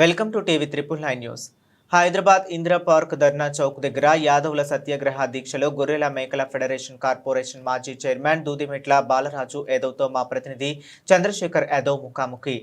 Welcome to TV triple nine news. Hyderabad Indira park Dharna Chowk దగ్గర యాదవుల సత్యాగ్రహ దీక్షలో గొర్రెల మేకల ఫెడరేషన్ కార్పొరేషన్ మాజీ చైర్మన్ దూదిమెట్ల బాలరాజు యాదవ్తో మా ప్రతినిధి చంద్రశేఖర్ యాదవ్ ముఖాముఖి.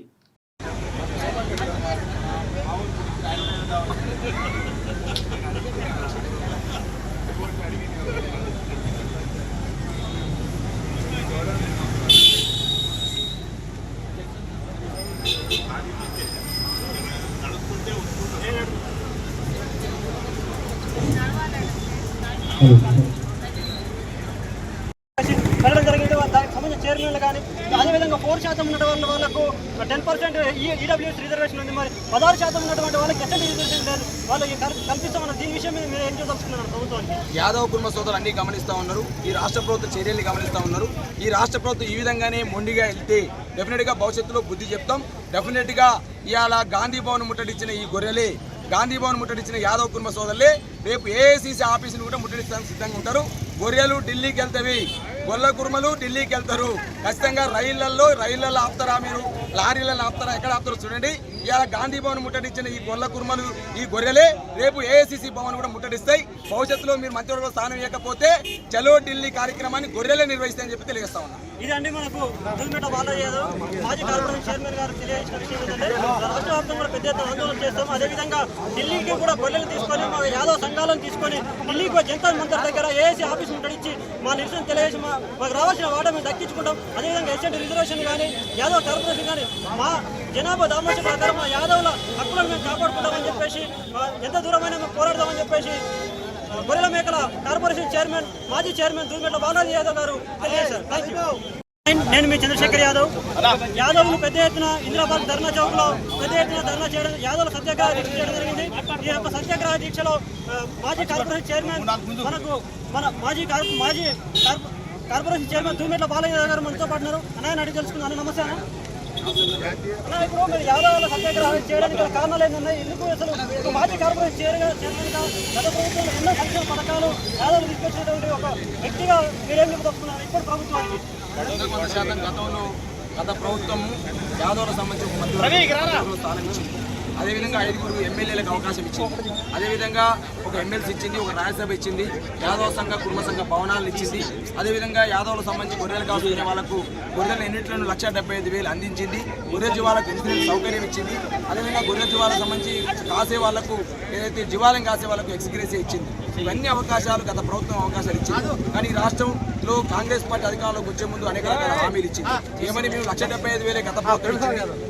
వెళ్ళడం జరిగింది దానికి సంబంధించిన చైర్మన్లు కానీ అదేవిధంగా ఫోర్ శాతం ఉన్నటువంటి వాళ్ళకు టెన్ పర్సెంట్ ఈడబ్ల్యూఎస్ రిజర్వేషన్ ఉంది. మరి పదహారు శాతం ఉన్నటువంటి వాళ్ళకి ఎస్ఎంటీ రిజర్వేషన్ లేదు. వాళ్ళు కల్- కల్పిస్తామన్న దీని విషయం మీద మీరు ఏం చూదలుచుకున్నారు ప్రభుత్వానికి? యాదవ్ కుటుంబ సోదరులు అన్ని గమనిస్తూ ఉన్నారు. ఈ రాష్ట్ర ప్రభుత్వ చర్యల్ని గమనిస్తూ ఉన్నారు. ఈ రాష్ట్ర ప్రభుత్వం ఈ విధంగానే మొండిగా వెళ్తే డెఫినెట్గా భవిష్యత్తులో బుద్ధి చెప్తాం. డెఫినెట్గా ఇవాళ గాంధీ భవన్ ముట్టడిచ్చిన ఈ గొర్రెలే గాంధీ భవన్ ముట్టడిచ్చిన యాదవ్ కుటుంబ సోదరులే రేపు ఏఐసీసీ ఆఫీసును కూడా ముట్టడిస్తానికి సిద్ధంగా ఉంటారు. గొర్రెలు ఢిల్లీకి వెళ్తవి. గొల్ల కుర్మలు ఢిల్లీకి వెళ్తారు. ఖచ్చితంగా రైళ్ళలో రైళ్ళలో ఆపుతారా మీరు? లారీలలో ఆపుతారా? ఎక్కడ ఆపుతారు చూడండి. ఇవాళ గాంధీ భవన్ ముట్టడిచ్చిన ఈ గొల్ల కుర్మలు ఈ గొర్రెలే రేపు ఏఐసిసి భవన్ కూడా ముట్టడిస్తాయి. భవిష్యత్తులో మీరు మంత్రివర్గ స్థానం ఇవ్వకపోతే చలో ఢిల్లీ కార్యక్రమాన్ని గొర్రెలే నిర్వహిస్తాయని చెప్పి తెలియజేస్తా ఉన్నా. ఇదండి మనకు దుల్మిట బాలయ్య మాజీ కార్పొరేషన్ చైర్మన్ గారు తెలియజేసిన విషయం ఏంటంటే రాష్ట్ర వ్యాప్తంగా కూడా పెద్ద ఎత్తున ఆందోళన చేస్తాం. అదేవిధంగా ఢిల్లీకి కూడా గొర్రెలు తీసుకొని మా యాదవ్ సంఘాలను తీసుకొని ఢిల్లీకి జంతర్ మంత్రి దగ్గర ఏఏసీ ఆఫీస్ ముట్టడించి మా నిరసన తెలియజేసి మాకు రావాల్సిన వాటా మేము దక్కించుకుంటాం. అదేవిధంగా ఎస్ఎంటీ రిజర్వేషన్ కానీ యాదవ్ కార్పొరేషన్ కానీ మా జనాభా దామాష ప్రకారం మా యాదవ్ల హక్కులను మేము కాపాడుకుంటామని చెప్పేసి ఎంత దూరమైనా మేము పోరాడదామని చెప్పేసి గొర్రెల మేకల కార్పొరేషన్ చైర్మన్ మాజీ చైర్మన్ దుర్మిట్ల బాలాజీ యాదవ్ గారు తెలియజేశారు. నేను మీ చంద్రశేఖర్ యాదవ్. యాదవ్లు పెద్ద ఎత్తున ఇందిరాబాద్ ధర్నా చౌక్లో పెద్ద ఎత్తున ధర్నా చేయడం యాదవ్ సత్యాగ్రహ దీక్ష చేయడం జరిగింది. ఈ యొక్క సత్యాగ్రహ దీక్షలో మాజీ కార్పొరేషన్ చైర్మన్ మనకు మన మాజీ మాజీ కార్- కార్పొరేషన్ చైర్మన్ దూమెట్ల బాలయ్య గారు మనతో పాటు ఉన్నారు. అన్నయ్య అడిగి తెలుసుకున్నాను నమస్తే అన్న సత్యాగ్రహం చేయడానికి కారణాలు ఏంటన్నాయి ఎందుకు అసలు ఒక మాజీ కార్పొరేషన్ గత ప్రభుత్వంలో ఎన్నో సంక్షేమ పథకాలు యాదవ్లు తీసుకొచ్చినటువంటి ఒక వ్యక్తిగా మీరేం ప్రభుత్వానికి శాతం గతంలో గత ప్రభుత్వం యాదవులకు సంబంధించి స్థానం ఇచ్చింది అదేవిధంగా ఐదుగురు ఎమ్మెల్యేలకు అవకాశం ఇచ్చింది అదేవిధంగా ఒక ఎమ్మెల్సీ ఇచ్చింది ఒక రాజ్యసభ ఇచ్చింది యాదవ సంఘ కుటుంబ సంఘ భవనాలు ఇచ్చింది. అదేవిధంగా యాదవులకు సంబంధించి గొర్రెలు కాసుకునే వాళ్ళకు గొర్రెల ఎన్నిట్లను లక్ష డెబ్బై ఐదు వేలు అందించింది. గొర్రె జీవాలకు ఇన్సూరెన్స్ సౌకర్యం ఇచ్చింది. అదేవిధంగా గొర్రె జీవాలకు సంబంధించి కాసే వాళ్ళకు ఏదైతే జీవాలను కాసే వాళ్ళకు ఎక్స్గ్రేసీ ఇచ్చింది. ఇవన్నీ అవకాశాలు గత ప్రభుత్వం అవకాశాలు ఇచ్చింది. కానీ రాష్ట్రం రాష్ట్రంలో కాంగ్రెస్ పార్టీ అధికారంలోకి వచ్చే ముందు అనేక రకాల హామీలు ఇచ్చింది. ఏమని మేము లక్ష డెబ్బై ఐదు వేలే గత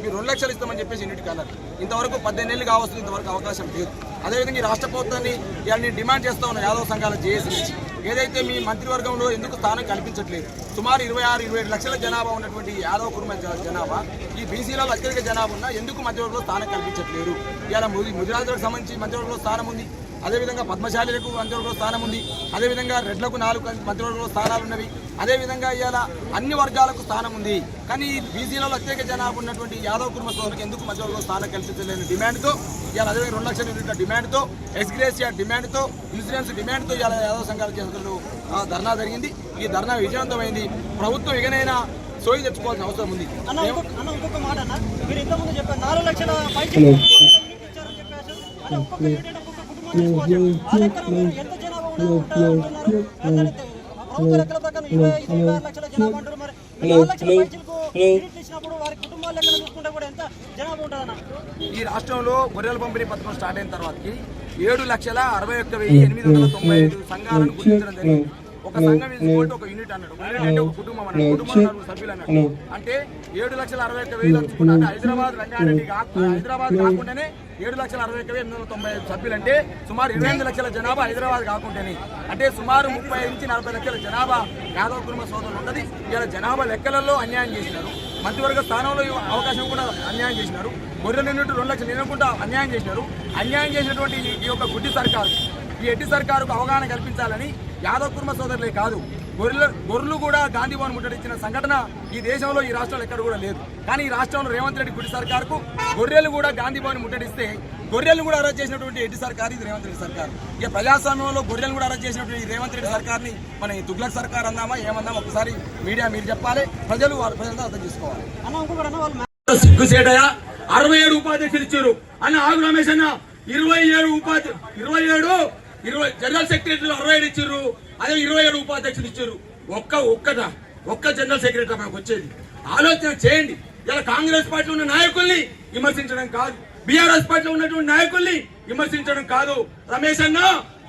మీరు రెండు లక్షలు ఇస్తామని చెప్పేసి ఇన్నిటికి అన్నారు ఇంతవరకు పద్దెనిమిది కావస్తుంది ఇంతవరకు అవకాశం లేదు. అదేవిధంగా ఈ రాష్ట్ర ప్రభుత్వాన్ని ఇవన్నీ డిమాండ్ చేస్తా ఉన్న యాదవ సంఘాల జేఏసీ నుంచి ఏదైతే మీ మంత్రివర్గంలో ఎందుకు స్థానం కల్పించట్లేదు సుమారు ఇరవై ఆరు ఇరవై ఏడు లక్షల జనాభా ఉన్నటువంటి యాదవ కుటుంబ జనాభా ఈ బీసీలలో అత్యధిక జనాభా ఉన్నా ఎందుకు మధ్యవర్గంలో స్థానం కల్పించట్లేరు? ఇలా ముదిరాజులకు సంబంధించి మధ్యవర్గంలో స్థానం ఉంది. అదేవిధంగా పద్మశాలిలకు మంత్రివర్గంలో స్థానం ఉంది. అదేవిధంగా రెడ్లకు నాలుగు మంత్రివర్గంలో స్థానాలు ఉన్నవి. అదేవిధంగా ఇవాళ అన్ని వర్గాలకు స్థానం ఉంది. కానీ ఈ బీసీలలో అత్యధిక జనాభా ఉన్నటువంటి యాదవ్ కుటుంబ సోదరులకు ఎందుకు మధ్యవర్గంలో స్థానం కల్పించలేని డిమాండ్తో ఇవాళ అదేవిధంగా రెండు లక్షల యూనిట్ల డిమాండ్తో ఎక్స్గ్రేసియా డిమాండ్తో ఇన్సూరెన్స్ డిమాండ్తో ఇవాళ యాదవ్ సంఘాల చేస్తున్న ఆ, ధర్నా జరిగింది. ఈ ధర్నా విజయవంతమైంది. ప్రభుత్వం ఇకనైనా సోయి తెచ్చుకోవాల్సిన అవసరం ఉంది. అన్న ఇంకొక మాట అన్న. మీరు ఇంతకుముందు చెప్పారు నాలుగు లక్షల ఎంత జనాభా ప్రభుత్వ లెక్కల ప్రకారం ఇరవై ఐదు ఇరవై ఆరు లక్షల జనాభా అంటారు మరి ఈ నాలుగు లక్షల కూడా ఎంత జనాభా ఉంటుందన్న ఈ రాష్ట్రంలో గొర్రెల పంపిణీ పథకం స్టార్ట్ అయిన తర్వాతకి ఏడు లక్షల అరవై ఒక్క వెయ్యి ఎనిమిది వందల తొంభై ఐదు సంఘాలను గుర్తించడం జరిగింది. ఒక సంఘం ఇసుకోటి ఒక యూనిట్ అన్నాడు. ఒక యూనిట్ అంటే ఒక కుటుంబం అన్నాడు. కుటుంబం నలుగురు సభ్యులు అన్నాడు. అంటే ఏడు లక్షల అరవై ఒక్క హైదరాబాద్ రంగారెడ్డి కాకుండా హైదరాబాద్ కాకుండానే ఏడు లక్షల అరవై ఒక్క ఎనిమిది వందల తొంభై ఐదు సభ్యులు అంటే సుమారు ఇరవై ఎనిమిది లక్షల జనాభా హైదరాబాద్ కాకుండానే. అంటే సుమారు ముప్పై నుంచి నలభై లక్షల జనాభా యాదవ్ కుటుంబ సోదరులు ఉన్నది. ఇలా జనాభా లెక్కలలో అన్యాయం చేసినారు. మంత్రివర్గ స్థానంలో అవకాశం కూడా అన్యాయం చేసినారు. గొర్రెల యూనిట్ రెండు లక్షలు నిలకుండా అన్యాయం చేసినారు. అన్యాయం చేసినటువంటి ఈ- ఈ యొక్క గుడ్డి సర్కారు ఈ ఎడ్డి సర్కారుకు అవగాహన కల్పించాలని యాదవ్ కుటుంబ సోదరులే కాదు గొర్రెల గొర్రెలు కూడా గాంధీ భవన్ ముట్టడించిన సంఘటన ఈ దేశంలో ఈ రాష్ట్రంలో ఎక్కడ కూడా లేదు. కానీ ఈ రాష్ట్రంలో రేవంత్ రెడ్డి గుడి సర్కారుకు గొర్రెలు కూడా గాంధీ భవన్ ముట్టడిస్తే గొర్రెలు కూడా అరెస్ట్ చేసినటువంటి ఎడ్డి సర్కార్ ఇది రేవంత్ రెడ్డి సర్కార్. ఇక ప్రజాస్వామ్యంలో గొర్రెలు కూడా అరెస్ట్ చేసినటువంటి ఈ రేవంత్ రెడ్డి సర్కార్ని మన ఈ తుగ్లక్ సర్కార్ అందామా ఏమందామా ఒకసారి మీడియా మీరు చెప్పాలి. ప్రజలు వాళ్ళ ప్రజలంతా అర్థం చేసుకోవాలి. సిగ్గుసేటయా అరవై ఏడు ఉపాధ్యక్షులు ఇచ్చారు. అన్న ఆగు రమేష్ అన్న. ఇరవై ఏడు ఉపాధ్య ఇరవై ఏడు ఇరవై జనరల్ సెక్రటరీలు అరవై ఏడు ఇచ్చారు అదే ఇరవై ఏడు ఉపాధ్యక్షులు ఇచ్చారు. ఒక్క ఒక్కట ఒక్క జనరల్ సెక్రటరీ మనకు వచ్చేది. ఆలోచన చేయండి. ఇలా కాంగ్రెస్ పార్టీలో ఉన్న నాయకుల్ని విమర్శించడం కాదు. బీఆర్ఎస్ పార్టీలో ఉన్నటువంటి నాయకుల్ని విమర్శించడం కాదు. రమేష్ అన్న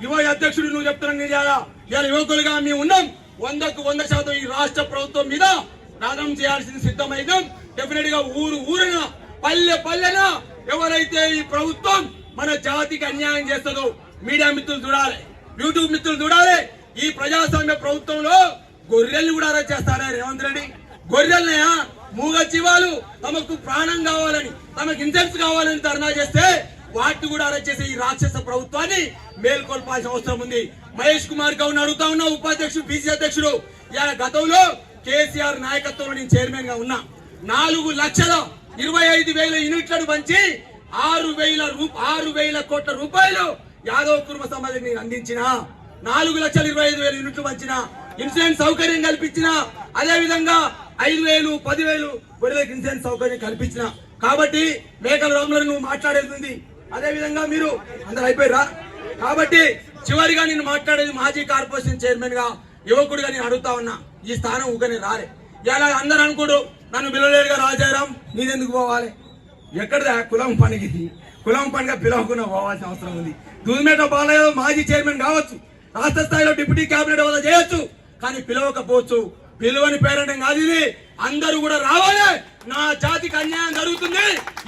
యువ అధ్యక్షుడు నువ్వు చెప్తున్నాను చేయాలా ఇలా యువకులుగా మేము ఉన్నాం. వందకు వంద శాతం ఈ రాష్ట్ర ప్రభుత్వం మీద ప్రారంభం చేయాల్సింది సిద్ధమైందాం. డెఫినెట్గా ఊరు ఊరున పల్లె పల్లెన ఎవరైతే ఈ ప్రభుత్వం మన జాతికి అన్యాయం చేస్తుందో మీడియా మిత్రులు చూడాలి యూట్యూబ్ మిత్రులు చూడాలి. ఈ ప్రజాస్వామ్య ప్రభుత్వంలో గొర్రెల్ని కూడా అరెస్ట్ చేస్తారా రేవంత్ రెడ్డి. గొర్రెల్నయా మూగ జీవాలు తమకు ప్రాణం కావాలని తమకు ఇన్సెన్స్ కావాలని ధర్నా చేస్తే వాటిని కూడా అరెస్ట్ చేసే ఈ రాక్షస ప్రభుత్వాన్ని మేల్కొల్పాల్సిన అవసరం ఉంది. మహేష్ కుమార్ గౌడ్ అడుగుతా ఉన్నా ఉపాధ్యక్షుడు బీసీ అధ్యక్షుడు. ఇవాళ గతంలో కేసీఆర్ నాయకత్వంలో నేను చైర్మన్గా ఉన్నా. నాలుగు లక్షల ఇరవై ఐదు వేల యూనిట్లను పంచి ఆరు వేల రూ- ఆరు వేల కోట్ల రూపాయలు యాదవ్ కుటుంబ సమాధికి నేను అందించిన నాలుగు లక్షల ఇరవై ఐదు వేల యూనిట్లు పంచిన ఇన్సూరెన్స్ సౌకర్యం కల్పించిన అదే విధంగా ఐదు వేలు పదివేలు గొర్రెలకు ఇన్సూరెన్స్ సౌకర్యం కల్పించిన. కాబట్టి మేకల రాములను నువ్వు మాట్లాడేది అదే విధంగా మీరు అందరు అయిపోయారా? కాబట్టి చివరిగా నేను మాట్లాడేది మాజీ కార్పొరేషన్ చైర్మన్గా యువకుడిగా నేను అడుగుతా ఉన్నా ఈ స్థానం ఊకనే రాలే. ఇలా అందరు అనుకోడు నన్ను పిలవలేడుగా రాజారాం నేనెందుకు పోవాలి? ఎక్కడ కులం పనికి కులం పనిగా పిలవకుండా పోవాల్సిన అవసరం ఉంది. దూదిమేట బాలయ్య మాజీ చైర్మన్ కావచ్చు. రాష్ట్ర స్థాయిలో డిప్యూటీ క్యాబినెట్ వల్ల చేయొచ్చు. కానీ పిలవకపోవచ్చు. పిలువని పేరంటం కాదు ఇది. అందరూ కూడా రావాలి. నా జాతికి అన్యాయం జరుగుతుంది.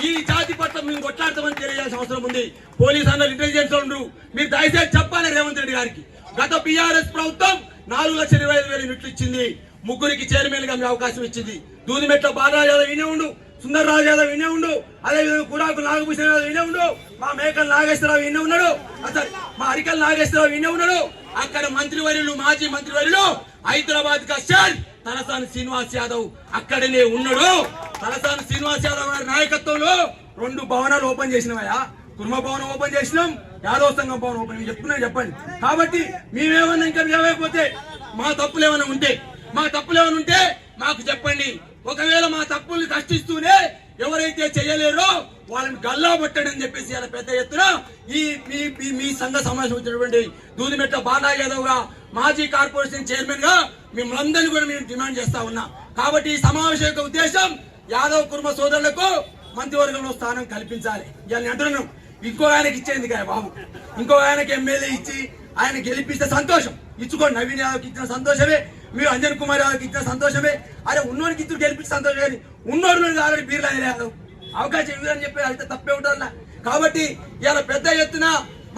ఈ జాతి పట్ల మేము కొట్లాడతామని తెలియాల్సిన అవసరం ఉంది. పోలీస్ అన్నలు ఇంటెలిజెన్స్ ఉండరు. మీరు దయచేసి చెప్పాలి రేవంత్ రెడ్డి గారికి. గత బీఆర్ఎస్ ప్రభుత్వం నాలుగు లక్షల ఇరవై ఐదు వేల ఇచ్చింది. ముగ్గురికి చైర్మన్గా మీ అవకాశం ఇచ్చింది. దూదిమెట్ల బాలరాజు యాదవ్ వినే ఉండు. సుందర్ రాజు యాదవ్ వినే ఉండు. అదేవిధంగా కురాకు నాగభూషణ యాదవ్ వినే ఉండు. మా మేకల నాగేశ్వరరావు వినే ఉన్నాడు. అసలు మా అరికల నాగేశ్వరరావు వినే ఉన్నాడు. అక్కడ మంత్రివర్యులు మాజీ మంత్రివర్యులు హైదరాబాద్ కష్టాల్ తలసాని శ్రీనివాస్ యాదవ్ అక్కడనే ఉన్నాడు. తలసాని శ్రీనివాస్ యాదవ్ గారి నాయకత్వంలో రెండు భవనాలు ఓపెన్ చేసినవయ్యా. కుర్మ భవనం ఓపెన్ చేసినాం యాదవ్ సంఘం భవనం ఓపెన్ చెప్తున్నా చెప్పండి. కాబట్టి మేమేమన్నా ఇంకా లేవకపోతే మా తప్పులు ఏమైనా ఉంటే మా తప్పులు ఏమైనా ఉంటే మాకు చెప్పండి. ఒకవేళ మా తప్పుల్ని కష్టిస్తూనే ఎవరైతే చేయలేరో వాళ్ళని గల్లాబట్టడని చెప్పేసి ఇలా పెద్ద ఎత్తున ఈ మీ మీ- సంఘ సమావేశం వచ్చినటువంటి దూదిమెట్ట బాలా యాదవ్గా మాజీ కార్పొరేషన్ చైర్మన్గా మిమ్మల్ని కూడా మేము డిమాండ్ చేస్తా ఉన్నాం. కాబట్టి ఈ సమావేశం యొక్క ఉద్దేశం యాదవ్ కుటుంబ సోదరులకు మంత్రివర్గంలో స్థానం కల్పించాలి. ఇవాళ నేను అంటున్నాను ఇంకో ఆయనకి ఇచ్చేంది కదా బాబు. ఇంకో ఆయనకి ఎమ్మెల్యే ఇచ్చి ఆయన గెలిపిస్తే సంతోషం. ఇచ్చుకోండి నవీన్ యాదవ్కి ఇచ్చిన సంతోషమే మీరు అంజన్ కుమార్ యాదవ్కి ఇచ్చిన సంతోషమే. అరే ఉన్నోడికి ఇద్దరు గెలిపించిన సంతోషం కానీ ఉన్నోడు మీద ఆల్రెడీ బీర్లా యాదవ్. అవకాశం ఇవ్వదని చెప్పి అయితే తప్పే ఉంటుందా కాబట్టి ఇలా పెద్ద ఎత్తున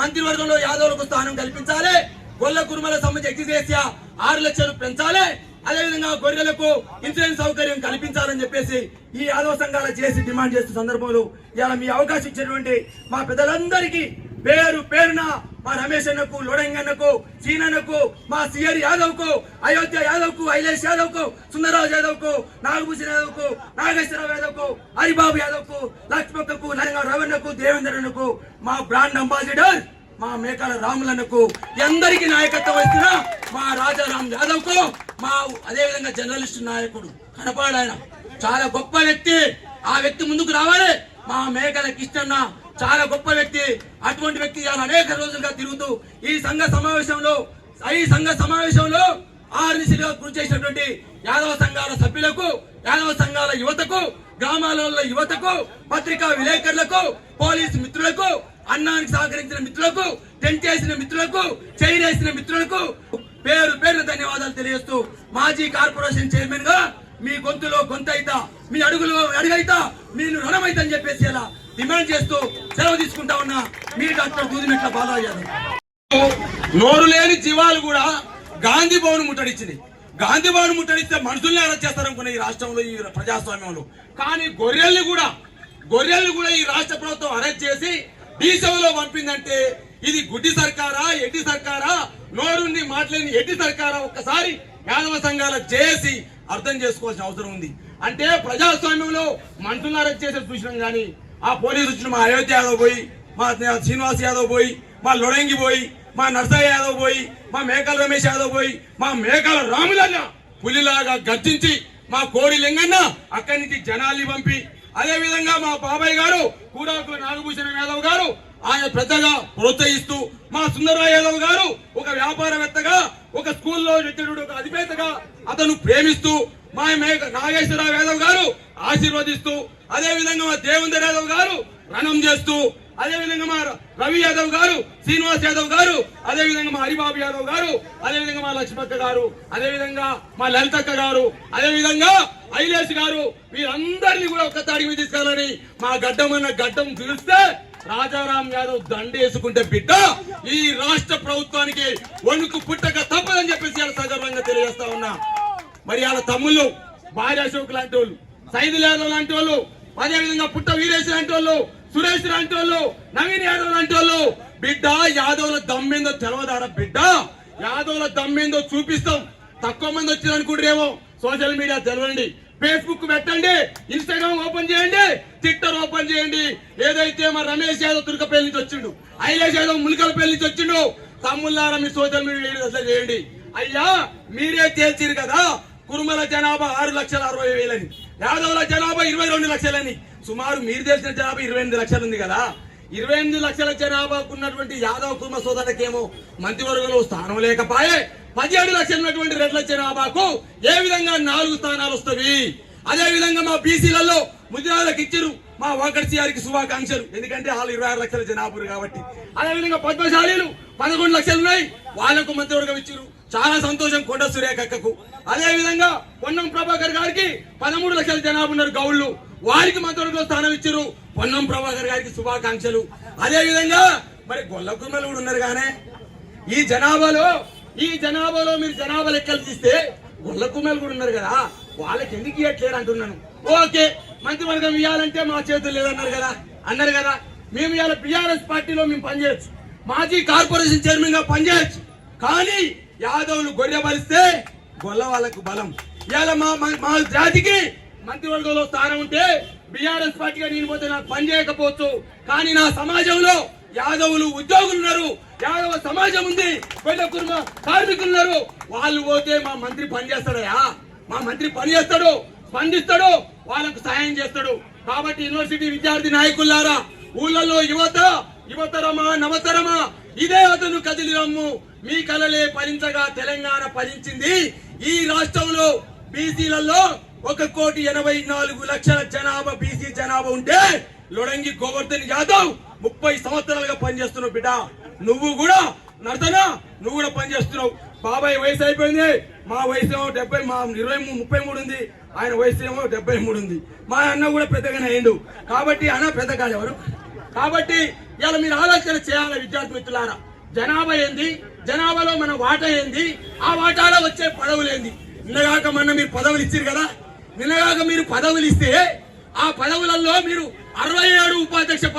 మంత్రివర్గంలో యాదవులకు స్థానం కల్పించాలి. గొల్ల కురుమల సంబంధించి ఎగ్జిదేసియా ఆరు లక్షలు పెంచాలి. అదేవిధంగా గొర్రెలకు ఇన్సూరెన్స్ సౌకర్యం కల్పించాలని చెప్పేసి ఈ యాదవ సంఘాలు చేసి డిమాండ్ చేస్తున్న సందర్భంలో ఇలా మీ అవకాశం ఇచ్చినటువంటి మా పెద్దలందరికీ పేరు పేరున మా రమేష్ అన్నకు లోడంగన్నకు సీనన్నకు మా సిఆర్ యాదవ్కు అయోధ్య యాదవ్కు ఐలేష్ యాదవ్కు సుందరరావు యాదవ్కు నాగభూషణ్ యాదవ్కు నాగేశ్వరరావు యాదవ్కు హరిబాబు యాదవ్కు లక్ష్మక్కకు నరంగా రవణకు దేవేంద్రన్నకు మా బ్రాండ్ అంబాసిడర్ మా మేకల రాములన్నకు ఎందరికి నాయకత్వం వహిస్తున్న మా రాజారాం యాదవ్కు మా అదే విధంగా జర్నలిస్ట్ నాయకుడు కనపాడాయన. చాలా గొప్ప వ్యక్తి. ఆ వ్యక్తి ముందుకు రావాలి. మా మేకల కిష్టన్న చాలా గొప్ప వ్యక్తి. అటువంటి వ్యక్తి ఆయన అనేక రోజులుగా తిరుగుతూ ఈ సంఘ సమావేశంలో ఈ సంఘ సమావేశంలో ఆర్నిసిగా గురి చేసినటువంటి యాదవ సంఘాల సభ్యులకు యాదవ సంఘాల యువతకు గ్రామాలలో యువతకు పత్రికా విలేకరులకు పోలీసు మిత్రులకు అన్నానికి సహకరించిన మిత్రులకు టెంట్ చేసిన మిత్రులకు చైరేసిన మిత్రులకు పేరు పేరు ధన్యవాదాలు తెలియజేస్తూ మాజీ కార్పొరేషన్ చైర్మన్గా మీ గొంతులో గొంతైతా మీ అడుగులో అడుగైతా మీరు రుణమైతా అని చెప్పేసి ఎలా డిమాండ్ చేస్తూ సెలవు తీసుకుంటా ఉన్నా మీరు డాక్టర్ దూదిమెట్ల బాధ యాదవ్. నోరు లేని జీవాలు కూడా గాంధీ భవన్ ముట్టడిచ్చింది గాంధీ భవన్ ముట్టడిస్తే మనుషుల్ని అరెస్ట్ చేస్తారనుకున్న ఈ రాష్ట్రంలో ఈ ప్రజాస్వామ్యంలో. కానీ గొర్రెల్ని కూడా గొర్రెల్ని కూడా ఈ రాష్ట్ర ప్రభుత్వం అరెస్ట్ చేసి డీసెవలో పంపిందంటే ఇది గుడ్డి సర్కారా ఎడ్డి సర్కారా? నోరుండి మాట్లాడిన ఎడ్డి సర్కారా ఒక్కసారి యాదవ సంఘాల చేసి అర్థం చేసుకోవాల్సిన అవసరం ఉంది. అంటే ప్రజాస్వామ్యంలో మనుషుల్ని అరెస్ట్ చేసే చూసినాం కానీ ఆ పోలీసు వచ్చిన మా అయోధ్య యాదవ్ పోయి మా శ్రీనివాస్ యాదవ్ పోయి మా లొడంగి పోయి మా నర్సయ్య యాదవ్ పోయి మా మేకల రమేష్ యాదవ్ పోయి మా మేకల రాములన్న పులిలాగా గర్జించి మా కోడి లింగన్న అక్కడి నుంచి జనాల్ని పంపి అదే విధంగా మా బాబాయ్ గారు కూరాకుల నాగభూషణ యాదవ్ గారు ఆయన పెద్దగా ప్రోత్సహిస్తూ మా సుందరరావు యాదవ్ గారు ఒక వ్యాపారవేత్తగా ఒక స్కూల్లో నృత్యుడు ఒక అధిపేతగా అతను ప్రేమిస్తూ మా మేఘ నాగేశ్వరరావు యాదవ్ గారు ఆశీర్వదిస్తూ అదే విధంగా మా దేవేందర్ యాదవ్ గారు రణం చేస్తూ అదే విధంగా మా రవి యాదవ్ గారు శ్రీనివాస్ యాదవ్ గారు అదే విధంగా మా హరిబాబు యాదవ్ గారు అదే విధంగా మా లక్ష్మక్క గారు అదే విధంగా మా లలితక్క గారు అదే విధంగా ఐలేష్ గారు వీరందరినీ కూడా ఒక్క తాడికి తీసుకెళ్ళాలని మా గడ్డం అన్న గడ్డం పిలిస్తే రాజారాం యాదవ్ దండేసుకుంటే బిడ్డ ఈ రాష్ట్ర ప్రభుత్వానికి వణుకు పుట్టక తప్పదని చెప్పేసి ఇలా సగర్వంగా తెలియజేస్తా ఉన్నా. మరి వాళ్ళ తమ్ముళ్ళు భార్య అశోక్ లాంటి వాళ్ళు సైదుల్ యాదవ్ లాంటి వాళ్ళు అదే విధంగా పుట్ట వీరేష్ లాంటి వాళ్ళు సురేష్ లాంటి వాళ్ళు నవీన్ యాదవ్ లాంటి వాళ్ళు. బిడ్డ యాదవ్ల దమ్మేందో తెలవదారా బిడ్డ? యాదవ్ల దమ్మేందో చూపిస్తాం. తక్కువ మంది వచ్చారు అనుకుంటారేమో. సోషల్ మీడియా తెలవండి. ఫేస్బుక్ పెట్టండి. ఇన్స్టాగ్రామ్ ఓపెన్ చేయండి. ట్విట్టర్ ఓపెన్ చేయండి. ఏదైతే మా రమేష్ యాదవ్ తుర్కపల్లి నుంచి వచ్చిండు ఐలేష్ యాదవ్ ములికలపల్లి నుంచి వచ్చిండు తమ్ముళ్ళారా మీ సోషల్ మీడియా అసలు చేయండి. అయ్యా మీరే తేల్చిరు కదా. కురుమల జనాభా ఆరు లక్షల అరవై వేలని. యాదవుల జనాభా ఇరవై రెండు లక్షలని. సుమారు మీరు తెలిసిన జనాభా ఇరవై ఎనిమిది లక్షలు ఉంది కదా. ఇరవై ఎనిమిది లక్షల జనాభాకు ఉన్నటువంటి యాదవ కుర్మ సోదరులకేమో మంత్రివర్గంలో స్థానం లేకపాయే పదిహేడు లక్షలు ఉన్నటువంటి రెడ్ల జనాభాకు ఏ విధంగా నాలుగు స్థానాలు వస్తవి? అదే విధంగా మా బీసీలలో ముద్రాలకు ఇచ్చారు మా వాకర్సీ గారికి శుభాకాంక్షలు. ఎందుకంటే వాళ్ళు ఇరవై ఆరు లక్షల జనాభారు కాబట్టి. అదే విధంగా పద్మశాలీలు పదకొండు లక్షలు ఉన్నాయి. వాళ్ళకు మంత్రివర్గం ఇచ్చారు చాలా సంతోషం కొండ సురేఖకు అదే విధంగా పొన్నం ప్రభాకర్ గారికి పదమూడు లక్షల జనాభా ఉన్నారు గౌళ్ళు. వారికి మంత్రివర్గంలో స్థానం ఇచ్చారు పొన్నం ప్రభాకర్ గారికి శుభాకాంక్షలు. అదే విధంగా మరి గొల్ల కుమ్మలు కూడా ఉన్నారు కానీ ఈ జనాభాలో ఈ జనాభాలో మీరు జనాభా లెక్కలు తీస్తే గొల్ల కుమ్మలు కూడా ఉన్నారు కదా. వాళ్ళకి ఎందుకు ఇవ్వట్లేరు అంటున్నాను. ఓకే మంత్రివర్గం ఇవ్వాలంటే మా చేతులు లేదన్నారు కదా. అన్నారు కదా. మేము ఇవాళ బీఆర్ఎస్ పార్టీలో మేము పనిచేయచ్చు. మాజీ కార్పొరేషన్ చైర్మన్గా పనిచేయచ్చు. కానీ యాదవులు గొర్రె బలిస్తే గొల్ల వాళ్ళకు బలం. ఇలా మా మా- మా జాతికి మంత్రివర్గంలో స్థానం ఉంటే బీఆర్ఎస్ పార్టీగా నేను పోతే నాకు పని చేయకపోవచ్చు. కానీ నా సమాజంలో యాదవులు ఉద్యోగులు ఉన్నారు. యాదవ సమాజం ఉంది. గొడ్డ కుర్మ కార్మికులు ఉన్నారు. వాళ్ళు పోతే మా మంత్రి పని చేస్తాడయా మా మంత్రి పని చేస్తాడు స్పందిస్తాడు వాళ్ళకు సహాయం చేస్తాడు. కాబట్టి యూనివర్సిటీ విద్యార్థి నాయకులారా ఊళ్ళలో యువత యువతరమా నవతరమా ఇదే అతను కదిలి రమ్ము మీ కలలే ఫలించగా తెలంగాణ ఫలించింది. ఈ రాష్ట్రంలో బీసీలలో ఒక కోటి ఎనభై నాలుగు లక్షల జనాభా బీసీ జనాభా ఉంటే లొడంగి గోవర్ధన్ యాదవ్ ముప్పై సంవత్సరాలుగా పనిచేస్తున్నావు బిడ్డ. నువ్వు కూడా నర్తనా నువ్వు కూడా పనిచేస్తున్నావు. బాబాయ్ వయసు అయిపోయింది. మా వయసు ఏమో డెబ్బై మా ఇరవై ముప్పై మూడు ఉంది. ఆయన వయసు ఏమో డెబ్బై మూడు ఉంది. మా అన్న కూడా పెద్దగానే అయ్యిండు కాబట్టి అన్న పెద్ద కాదు ఎవరు? కాబట్టి ఇలా మీరు ఆలోచన చేయాలి విద్యార్థి మిత్రులారా. జనాభా ఏంది? జనాభాలో మన వాటా ఏంది? ఆ వాటాలో వచ్చే పదవులు ఏంది? నిన్నగాక మొన్న మీరు పదవులు ఇచ్చారు కదా? నిన్నగాక మీరు పదవులు ఇస్తే ఆ పదవులలో మీరు అరవై ఏడు ఉపాధ్యక్ష